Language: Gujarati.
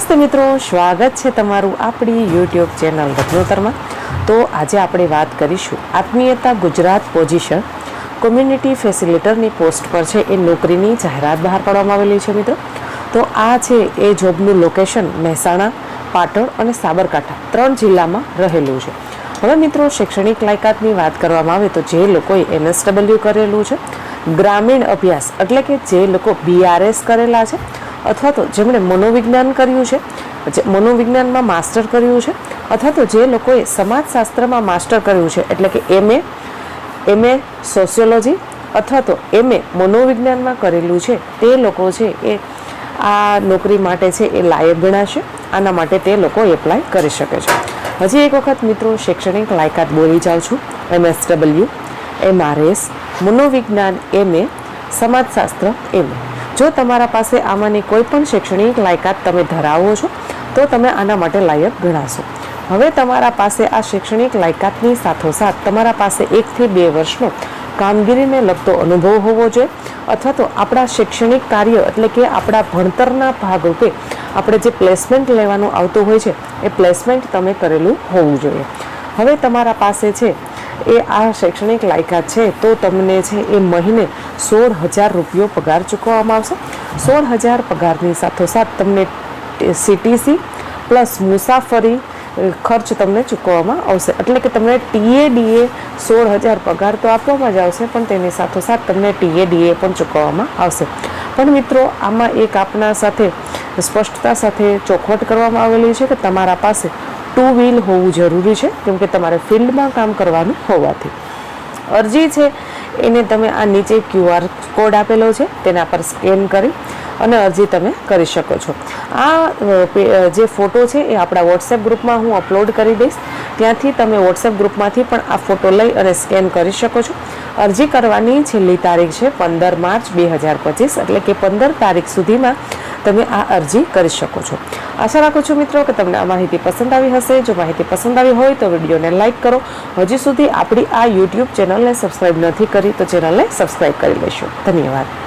નમસ્તે મિત્રો, સ્વાગત છે તમારું આપણી યુટ્યુબ ચેનલ રત્નોતરમાં તો આજે આપણે વાત કરીશું આત્મીયતા ગુજરાત પોઝિશન કોમ્યુનિટી ફેસિલિટરની પોસ્ટ પર છે એ નોકરીની જાહેરાત બહાર પાડવામાં આવેલી છે મિત્રો. તો આ છે એ જોબનું લોકેશન મહેસાણા, પાટણ અને સાબરકાંઠા, ત્રણ જિલ્લામાં રહેલું છે. હવે મિત્રો, શૈક્ષણિક લાયકાતની વાત કરવામાં આવે તો જે લોકોએ એમએસડબલ્યુ કરેલું છે, ગ્રામીણ અભ્યાસ એટલે કે જે લોકો બીઆરએસ કરેલા છે અથવા તો જેમણે મનોવિજ્ઞાન કર્યું છે મનોવિજ્ઞાનમાં માસ્ટર કર્યું છે, અથવા તો જે લોકોએ સમાજશાસ્ત્રમાં માસ્ટર કર્યું છે, એટલે કે એમએ એમએ સોશિયોલોજી અથવા તો એમએ મનોવિજ્ઞાનમાં કરેલું છે, તે લોકો છે એ આ નોકરી માટે છે એ લાયક ગણાશે, આના માટે તે લોકો એપ્લાય કરી શકે છે. હજી એક વખત મિત્રો શૈક્ષણિક લાયકાત બોલી જાઉં છું, એમએસડબલ્યુ, એમઆરએસ, મનોવિજ્ઞાન એમએ, સમાજશાસ્ત્ર એમએ. જો તમારા પાસે આમાંની કોઈ પણ શૈક્ષણિક લાયકાત તમે ધરાવો છો, તો તમે આના માટે લાયક ગણાશો. હવે તમારા પાસે આ શૈક્ષણિક લાયકાતની સાથોસાથ તમારા પાસે એકથી બે વર્ષનો કામગીરીને લગતો અનુભવ હોવો જોઈએ, અથવા તો આપણા શૈક્ષણિક કાર્ય એટલે કે આપણા ભણતરના ભાગરૂપે આપણે જે પ્લેસમેન્ટ લેવાનું આવતું હોય છે, એ પ્લેસમેન્ટ તમે કરેલું હોવું જોઈએ. હવે તમારા પાસે છે એ આ શૈક્ષણિક લાયકાત છે, તો તમને છે એ મહિને સોળ હજાર રૂપિયો પગાર ચૂકવવામાં આવશે. સોળ હજાર પગારની સાથોસાથ તમને સીટીસી પ્લસ મુસાફરી ખર્ચ તમને ચૂકવવામાં આવશે. એટલે કે તમને ટીએડીએ સોળ હજાર પગાર તો આપવામાં જ આવશે, પણ તેની સાથોસાથ તમને ટીએડીએ પણ ચૂકવવામાં આવશે. પણ મિત્રો, આમાં એક આપના સાથે સ્પષ્ટતા સાથે ચોખવટ કરવામાં આવેલી છે કે તમારા પાસે ટુ વ્હીલ હોવું જરૂરી છે કેમકે તમારે ફિલ્ડમાં કામ કરવાનું હોવાથી. અરજી છે, એને તમે આ નીચે ક્યુઆર કોડ આપેલો છે, તેના પર સ્કેન કરી અને અરજી તમે કરી શકો છો. આ જે ફોટો છે, એ આપણા વોટ્સએપ ગ્રુપમાં હું અપલોડ કરી દઈશ. ત્યાંથી તમે વોટ્સએપ ગ્રુપમાંથી પણ આ ફોટો લઈ અને સ્કેન કરી શકો છો. અરજી કરવાની છેલ્લી તારીખ છે પંદર માર્ચ બે હજાર પચીસ, એટલે કે પંદર તારીખ સુધીમાં તમે આ અરજી કરી શકો છો. આશા રાખું છું મિત્રો કે તમને આ માહિતી પસંદ આવી હશે. જો માહિતી પસંદ આવી હોય તો વિડીયોને લાઇક કરો. હજી સુધી આપણી આ યુટ્યુબ ચેનલને સબસ્ક્રાઇબ નથી કરી તો ચેનલને સબસ્ક્રાઇબ કરી લેશો. ધન્યવાદ.